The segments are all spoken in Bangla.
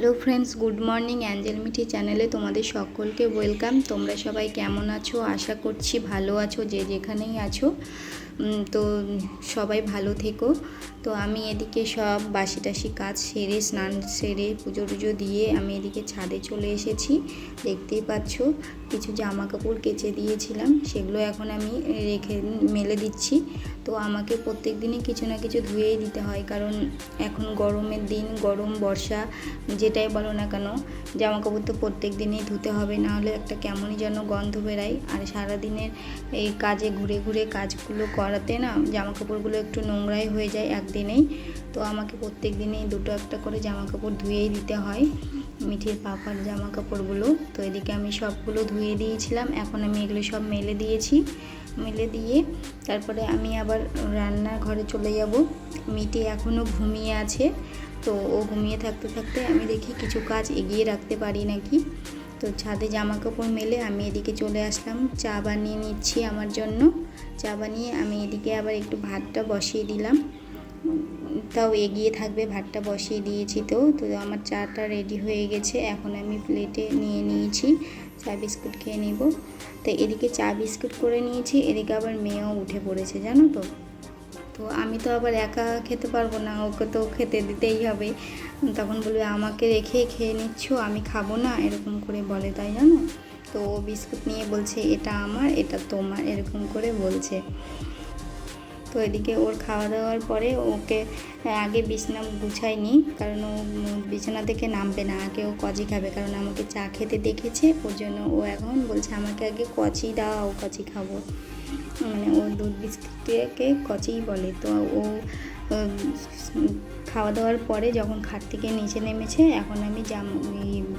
Hello friends, good morning angel Mithi চ্যানেলে তোমাদের সকলকে ওয়েলকাম। তোমরা সবাই কেমন আছো? আশা করছি ভালো আছো, যে যেখানেই আছো। তো সবাই ভালো থেকো। তো আমি এদিকে সব বাসি টাসি কাজ সেরে, স্নান সেরে পুজো টুজো দিয়ে আমি এদিকে ছাদে চলে এসেছি। দেখতেই পাচ্ছ, কিছু জামা কাপড় কেচে দিয়েছিলাম, সেগুলো এখন আমি রেখে মেলে দিচ্ছি। তো আমাকে প্রত্যেক দিনই কিছু না কিছু ধুয়েই দিতে হয়, কারণ এখন গরমের দিন, গরম, বর্ষা, যেটাই বলো না কেন জামা কাপড় তো প্রত্যেক দিনই ধুতে হবে, না হলে একটা কেমনই যেন গন্ধ বেরায়। আর সারাদিনের এই কাজে ঘুরে ঘুরে কাজগুলো করাতে না জামা কাপড়গুলো একটু নোংরাই হয়ে যায় একদিনেই তো আমাকে প্রত্যেক দিনেই দুটো একটা করে জামা কাপড় ধুয়েই দিতে হয়। মিঠির পাপার জামা কাপড়গুলো তো এদিকে আমি সবগুলো ধুয়ে দিয়েছিলাম। এখন আমি এগুলো সব মেলে দিয়েছি। মেলে দিয়ে তারপরে আমি আবার রান্নার ঘরে চলে যাব। মিটি এখনও ঘুমিয়ে আছে। তো ও ঘুমিয়ে থাকতে থাকতে আমি দেখি কিছু কাজ এগিয়ে রাখতে পারি নাকি। তো ছাদে জামা কাপড় মেলে আমি এদিকে চলে আসলাম। চা বানিয়ে নিচ্ছি আমার জন্য। চা বানিয়ে আমি এদিকে আবার একটু ভাতটা বসিয়ে দিলাম। তাও এগিয়ে থাকবে, ভাতটা বসিয়ে দিয়েছি তো। তো আমার চাটা রেডি হয়ে গেছে, এখন আমি প্লেটে নিয়ে নিয়েছি, চা বিস্কুট খেয়ে নিব। তো এদিকে চা বিস্কুট করে নিয়েছি, এদিকে আবার মেয়েও উঠে পড়েছে, জানো তো। তো আমি তো আবার একা খেতে পারব না, ওকে তো খেতে দিতেই হবে। তখন বলবে, আমাকে রেখে খেয়ে নিচ্ছ, আমি খাব না, এরকম করে বলে, তাই জানো? তো বিস্কুট নিয়ে বলছে, এটা আমার, এটা তোমার, এরকম করে বলছে। তো এদিকে ওর খাওয়া দাওয়ার পরে ওকে আগে বিছনা বিছানা গুছাইনি কারণ ও বিছানা থেকে নামবে না, আগে ও কচি খাবে, কারণ আমাকে চা খেতে দেখেছে, ওর জন্য ও এখন বলছে আমাকে আগে কচি দাও, কচি খাব। মানে ও দুধ বিস্কিটকে কচিই বলে, তো ও খাওয়া দাওয়ার পরে যখন খাট থেকে নিচে নেমেছে, এখন আমি জাম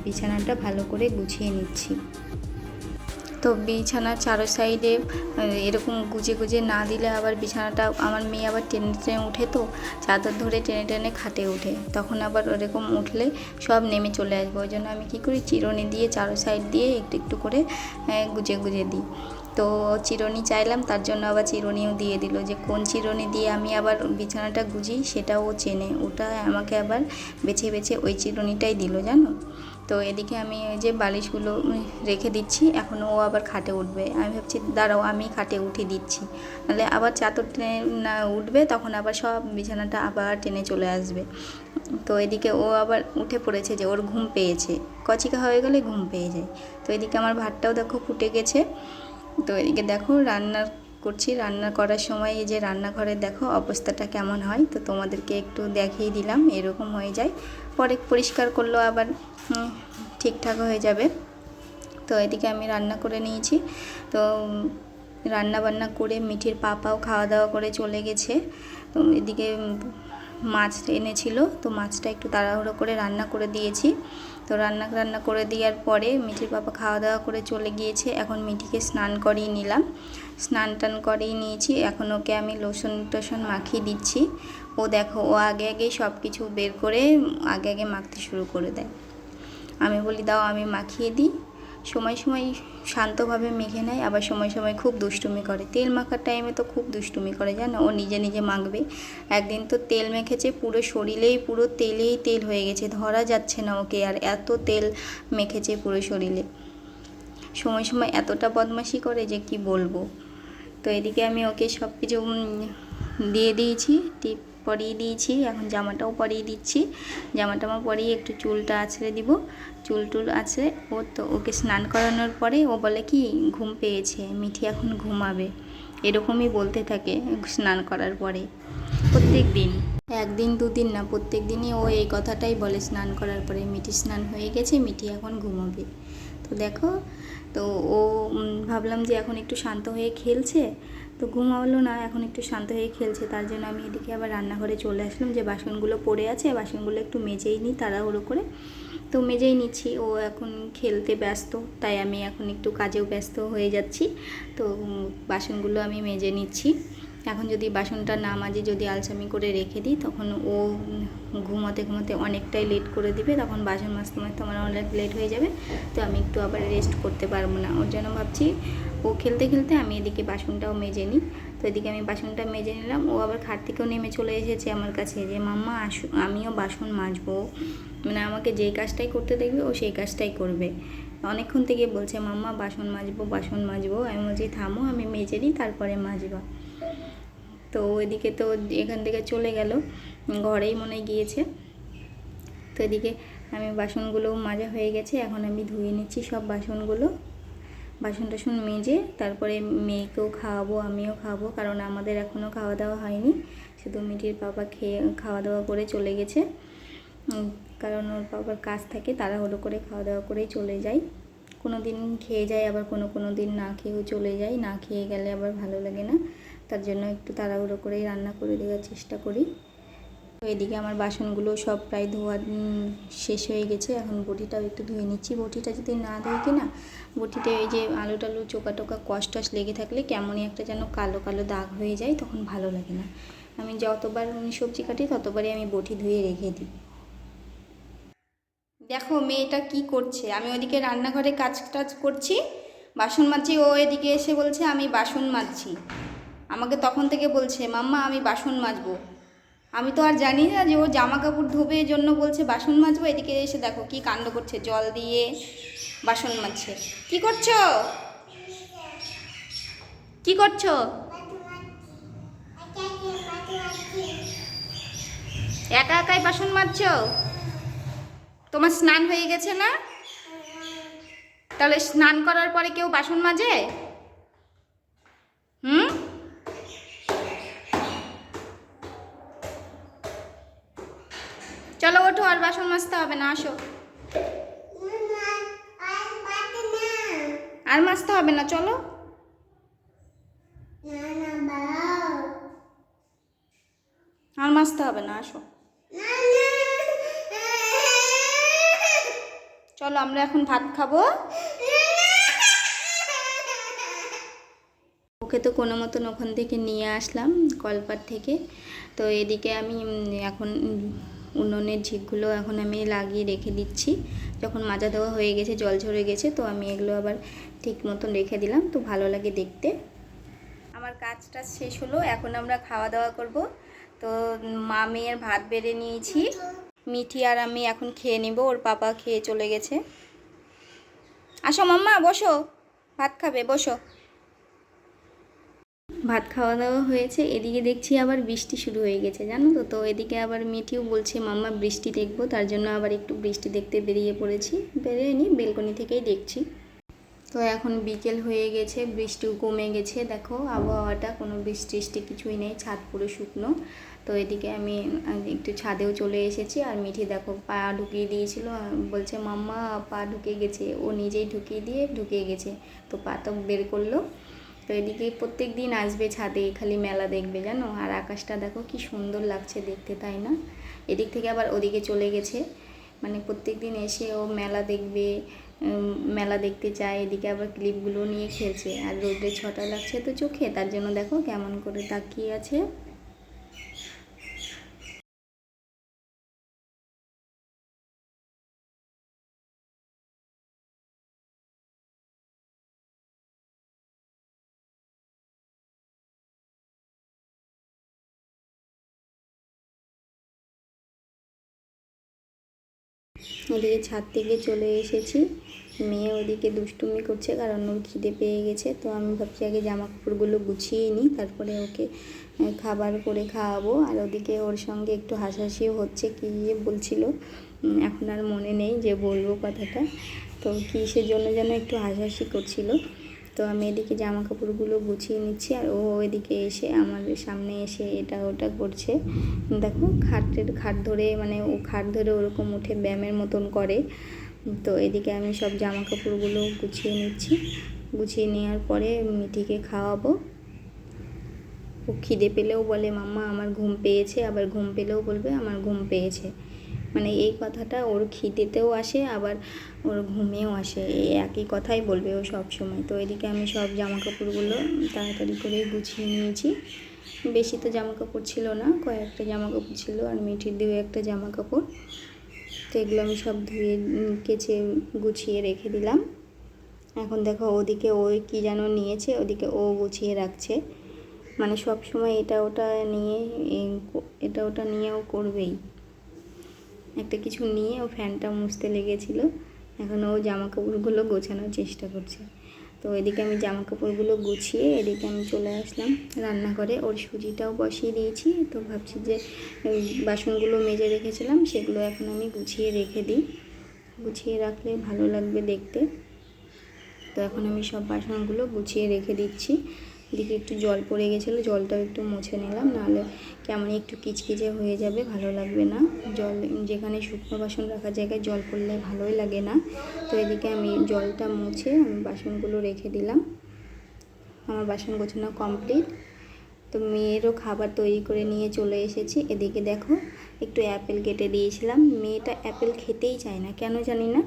বিছানাটা ভালো করে গুছিয়ে নিচ্ছি। তো বিছানার চারো সাইডে এরকম গুজে গুজে না দিলে আবার বিছানাটা, আমার মেয়ে আবার টেনে টেনে উঠে তো, চাদর ধরে টেনে টেনে খাটে উঠে তখন আবার ওরকম উঠলে সব নেমে চলে আসবে। ওই জন্য আমি কী করি, চিরুনি দিয়ে চারো সাইড দিয়ে একটু একটু করে গুজে গুজে দিই। তো চিরুনি চাইলাম, তার জন্য আবার চিরুনিও দিয়ে দিল যে, কোন চিরুনি দিয়ে আমি আবার বিছানাটা গুজি, সেটাও চেনে। ওটা আমাকে আবার বেছে বেছে ওই চিরুনিটাই দিল, জানো? তো এদিকে আমি ওই যে বালিশগুলো রেখে দিচ্ছি এখন ও আবার খাটে উঠবে। আমি ভাবছি, দাঁড়াও, আমি খাটে উঠে দিচ্ছি। নাহলে আবার চাদর টেনে না উঠবে, তখন আবার সব বিছানাটা আবার টেনে চলে আসবে। তো এদিকে ও আবার উঠে পড়েছে যে, ওর ঘুম পেয়েছে। কচিকা হয়ে গেলে ঘুম পেয়ে যায়। তো এদিকে আমার ভাতটাও দেখো ফুটে গেছে। তো এদিকে দেখো রান্না করছি, রান্না করার সময় এই যে রান্নাঘরের দেখো অবস্থাটা কেমন হয়, তো তোমাদেরকে একটু দেখিয়ে দিলাম, এরকম হয়ে যায়। পরে পরিষ্কার করলেও আবার ঠিকঠাক হয়ে যাবে। তো এদিকে আমি রান্না করে নিয়েছি। তো, রান্না বান্না করে মিঠির পাপাও খাওয়া দাওয়া করে চলে গেছে। তো এদিকে মাছ এনেছিল, তো মাছটা একটু তাড়াহুড়ো করে রান্না করে দিয়েছি। তো রান্না রান্না করে দেওয়ার পরে মিঠির পাপা খাওয়া দাওয়া করে চলে গিয়েছে। এখন মিঠিকে স্নান করিয়ে নিলাম। স্নান টান করিয়ে নিয়েছি। এখন ওকে আমি লোশন টোশন মাখিয়ে দিচ্ছি। ও দেখো, ও আগে আগে সব কিছু বের করে আগে আগে মাখতে শুরু করে দেয়। আমি বলি, দাও, আমি মাখিয়ে দিই। সময় সময় শান্তভাবে মেখে নেয়, আবার সময় সময় খুব দুষ্টুমি করে। তেল মাখার টাইমে তো খুব দুষ্টুমি করে, জানো? ও নিজে নিজে মাখবে। একদিন তো তেল মেখেছে, পুরো শরীরেই, পুরো তেলেই তেল হয়ে গেছে, ধরা যাচ্ছে না ওকে, আর এত তেল মেখেছে পুরো শরীরে। সময় সময় এতটা বদমাশি করে যে কি বলব? তো এদিকে আমি ওকে সব কিছু দিয়ে দিয়েছি, টিপ পরিয়ে দিয়েছি, এখন জামাটাও পরিয়ে দিচ্ছি। জামাটা টামা পরিয়ে একটু চুলটা আছড়ে দিব। চুল টুল আছড়ে, ও তো ওকে স্নান করানোর পরে ও বলে কি, ঘুম পেয়েছে, মিঠি এখন ঘুমাবে। এরকমই বলতে থাকে স্নান করার পরে। প্রত্যেক দিন। একদিন, দুদিন না, প্রত্যেক দিনই ও এই কথাটাই বলে স্নান করার পরে, মিঠি স্নান হয়ে গেছে, মিঠি এখন ঘুমাবে। তো দেখো, তো ও ভাবলাম যে এখন একটু শান্ত হয়ে খেলছে। তো ঘুমালো না, এখন একটু শান্ত হয়ে খেলছে, তার জন্য আমি এদিকে আবার রান্নাঘরে চলে আসলাম, যে বাসনগুলো পড়ে আছে, বাসনগুলো একটু মেজেই নিই তাড়াহুড়ো করে। তো মেজেই নিচ্ছি, ও এখন খেলতে ব্যস্ত, তাই আমি এখন একটু কাজেও ব্যস্ত হয়ে যাচ্ছি, তো বাসনগুলো আমি মেজে নিচ্ছি। এখন যদি বাসনটা না মাজি, যদি আলসামি করে রেখে দিই, তখন ও ঘুমাতে ঘুমাতে অনেকটাই লেট করে দিবে। তখন বাসন মাজতে মাজতে আমার অনেক লেট হয়ে যাবে। তো আমি একটু আবার রেস্ট করতে পারব না। ওর জন্য ভাবছি, ও খেলতে খেলতে আমি এদিকে বাসনটাও মেজে নিই। তো এদিকে আমি বাসনটা মেজে নিলাম। ও আবার খাট থেকেও নেমে চলে এসেছে আমার কাছে যে, মাম্মা, আসু, আমিও বাসন মাজবো। মানে আমাকে যেই কাজটাই করতে দেখবে, ও সেই কাজটাই করবে। অনেকক্ষণ থেকে বলছে, মাম্মা, বাসন মাজবো বাসন মাজবো। আমি বলছি, থামো, আমি মেজে নিই, তারপরে মাজবা। তো ওইদিকে তো এখান থেকে চলে গেল, ঘরেই মনে গিয়েছে। তো এদিকে আমি বাসনগুলো মাজা হয়ে গেছে, এখন আমি ধুয়ে নিচ্ছি সব বাসনগুলো। বাসন টাসন মেজে তারপরে মেয়েকেও খাওয়াবো, আমিও খাওয়াবো, কারণ আমাদের এখনও খাওয়া দাওয়া হয়নি। শুধু মিটির বাবা খেয়ে খাওয়া দাওয়া করে চলে গেছে। কারণ ওর বাবার কাজ থাকে, তাড়াহুড়ো করে খাওয়া দাওয়া করেই চলে যায়। কোনো দিন খেয়ে যায়, আবার কোনো কোনো দিন না খেয়েও চলে যায়, না খেয়ে গেলে আবার ভালো লাগে না। তার জন্য একটু তাড়াহুড়ো করেই রান্না করে দেওয়ার চেষ্টা করি। তো এদিকে আমার বাসনগুলো সব প্রায় ধোয়া শেষ হয়ে গেছে। এখন বটিটাও একটু ধুয়ে নিচ্ছি। বটিটা যদি না ধুই কি না বটিতে এই যে আলু টালু চোকা টোকা কষ্টস লেগে থাকলে কেমনই একটা যেন কালো কালো দাগ হয়ে যায়, তখন ভালো লাগে না। আমি যতবার সবজি কাটি, ততবারই আমি বটি ধুয়ে রেখে দিই। দেখো মেয়েটা কি করছে? আমি ওদিকে রান্নাঘরে কাজ টাজ করছি। বাসন মাজছি ও এদিকে এসে বলছে, আমি বাসন মাজছি। আমাকে তখন থেকে বলছে, মাম্মা, আমি বাসন মাজবো। আমি তো আর জানি না যে ও জামা কাপড় ধোবে জন্য বলছে, বাসন মাজবো? এদিকে এসে দেখো কি কাণ্ড করছে, জল দিয়ে বাসন মাজছে। কি করছ? কি করছ? একা একাই বাসন মাজছো? তোমার স্নান হয়ে গেছে না? তাহলে স্নান করার পরে কেউ বাসন মাজে? ওঠো আর বাসন মাজতে হবে না, আসো। আর মাজতে হবে না, চলো। আর মাজতে হবে না, আসো। চলো, আমরা এখন ভাত খাব। ওকে তো কোনো মতন ওখান থেকে নিয়ে আসলাম কলপার থেকে। তো এদিকে আমি এখন উনুনের ঝিকগুলো এখন আমি লাগিয়ে রেখে দিচ্ছি। যখন মাজা দেওয়া হয়ে গেছে, জল ঝরে গেছে, তো আমি এগুলো আবার ঠিক মতন রেখে দিলাম, তো ভালো লাগে দেখতে। আমার কাজটা শেষ হলো, এখন আমরা খাওয়া দাওয়া করব। তো মা মেয়ের ভাত বেড়ে নিয়েছি। মিঠি আর আমি এখন খেয়ে নেব, ওর পাপা খেয়ে চলে গেছে। আসো মাম্মা, বসো। ভাত খাবে, বসো। ভাত খাওয়া দাওয়া হয়েছে, এদিকে দেখছি আবার বৃষ্টি শুরু হয়ে গেছে, জানো তো? তো এদিকে আবার মিঠিও বলছে, মাম্মা, বৃষ্টি দেখব। তার জন্য আবার একটু বৃষ্টি দেখতে বেরিয়ে পড়েছি, বেরিয়ে নি, বেলকনি থেকেই দেখছি। তো এখন বিকেল হয়ে গেছে বৃষ্টিও কমে গেছে, দেখো আবহাওয়াটা, কোনো বৃষ্টি টিষ্টি কিছুই নেই, ছাদ পুরো শুকনো। তো এদিকে আমি একটু ছাদেও চলে এসেছি, আর মিঠি দেখো পা ঢুকিয়ে দিয়েছিল, বলছে, মাম্মা, পা ঢুকে গেছে। ও নিজেই ঢুকিয়ে দিয়ে ঢুকিয়ে গেছে, তো পা তো বের করল। তো এদিকে প্রত্যেক দিন আসবে ছাদে, খালি মেলা দেখবে জানো? আর আকাশটা দেখো কি সুন্দর লাগছে দেখতে, তাই না? এদিক থেকে আবার ওদিকে চলে গেছে। মানে প্রত্যেক দিন এসে ও মেলা দেখবে মেলা দেখতে চায় এদিকে আবার ক্লিপগুলো নিয়ে খেলছে। আর রোদ্রে ছটা লাগছে তো চোখে, তার জন্য দেখো কেমন করে তাকিয়ে আছে। ওদিকে ছাদ থেকে চলে এসেছি। মেয়ে ওদিকে দুষ্টুমি করছে, কারণ ওর খিদে পেয়ে গেছে। তো আমি ভাবছি আগে জামা কাপড়গুলো গুছিয়ে নিই, তারপরে ওকে খাবার করে খাওয়াবো। আর ওদিকে ওর সঙ্গে একটু হাসাহাসিও হচ্ছে, কী বলছিল। এখন আর মনে নেই যে বলব কথাটা। তো কি সেজন্য যেন একটু হাসাহাসি করছিল। তো আমি এদিকে জামা কাপড়গুলো গুছিয়ে নিচ্ছি আর ও এদিকে এসে আমার সামনে এসে এটা ওটা করছে। দেখো খাটের খাট ধরে মানে ও খাট ধরে ওরকম উঠে ব্যায়ামের মতন করে। তো এদিকে আমি সব জামা কাপড়গুলো গুছিয়ে নিচ্ছি। গুছিয়ে নেওয়ার পরে মিঠিকে খাওয়াবো। ও খিদে পেলেও বলে, মাম্মা, আমার ঘুম পেয়েছে। আবার ঘুম পেলেও বলবে, আমার ঘুম পেয়েছে। মানে এই কথাটা ওর খিদেতেও আসে, আবার ওর ঘুমেও আসে। একই কথাই বলবে ও সব সময় তো এদিকে আমি সব জামা কাপড়গুলো তাড়াতাড়ি করে গুছিয়ে নিয়েছি। বেশি তো জামা কাপড় ছিল না, কয়েকটা জামা কাপড় ছিল আর মিঠির দিয়ে একটা জামা কাপড় তো এগুলো আমি সব ধুয়ে, কেচে, গুছিয়ে রেখে দিলাম। এখন দেখো ওদিকে ওই কি যেন নিয়েছে, ওদিকে ও গুছিয়ে রাখছে। মানে সব সময় এটা ওটা নিয়ে এটা ওটা নিয়েও করবেই। একটা কিছু নিয়ে ও ফ্যানটা মুছতে লেগেছিল। এখন ও জামা কাপড়গুলো গোছানোর চেষ্টা করছে। তো এদিকে আমি জামা কাপড়গুলো গুছিয়ে এদিকে আমি চলে আসলাম রান্নাঘরে। ওর সুজিটাও বসিয়ে দিয়েছি। তো ভাবছি যে বাসনগুলো মেজে রেখেছিলাম, সেগুলো এখন আমি গুছিয়ে রেখে দিই। গুছিয়ে রাখলে ভালো লাগবে দেখতে। তো এখন আমি সব বাসনগুলো গুছিয়ে রেখে দিচ্ছি। এদিকে একটু জল পড়ে গেছিল, জলটাও একটু মুছে নিলাম, নাহলে কেমন একটু কিচকিচে হয়ে যাবে, ভালো লাগবে না। জল, যেখানে শুকনো বাসন রাখার জায়গায় জল পড়লে ভালোই লাগে না। তো এদিকে আমি জলটা মুছে আমি বাসনগুলো রেখে দিলাম। আমার বাসন গোছানো কমপ্লিট। তো মেয়েরও খাবার তৈরি করে নিয়ে চলে এসেছি। এদিকে দেখো, একটু অ্যাপেল কেটে দিয়েছিলাম। মেয়েটা অ্যাপেল খেতেই চায় না, কেন জানি না।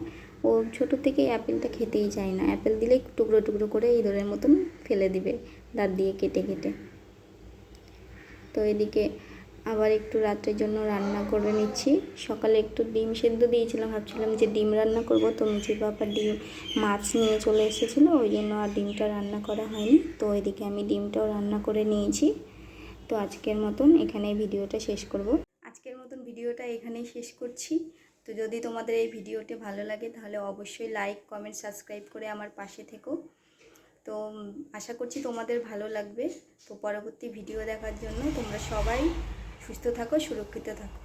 ও ছোটো থেকে অ্যাপেলটা খেতেই চায় না। অ্যাপেল দিলে টুকরো টুকরো করে ইঁদুরের মতন ফেলে দিবে দাঁত দিয়ে কেটে কেটে। তো এদিকে আবার একটু রাত্রের জন্য রান্না করে নিচ্ছি। সকালে একটু ডিম সেদ্ধ দিয়েছিলাম, ভাবছিলাম যে ডিম রান্না করব। তো মিচি বাবা ডিম, মাছ নিয়ে চলে এসেছিল, ওই জন্য আর ডিমটা রান্না করা হয়নি। তো এদিকে আমি ডিমটাও রান্না করে নিয়েছি। তো আজকের মতন এখানে ভিডিওটা শেষ করব। আজকের মতন ভিডিওটা এখানেই শেষ করছি। তো যদি তোমাদের এই ভিডিওটি ভালো লাগে, তাহলে অবশ্যই লাইক কমেন্ট সাবস্ক্রাইব করে আমার পাশে থেকো। তো আশা করছি তোমাদের ভালো লাগবে। তো পরবর্তী ভিডিও দেখার জন্য তোমরা সবাই সুস্থ থাকো, সুরক্ষিত থাকো।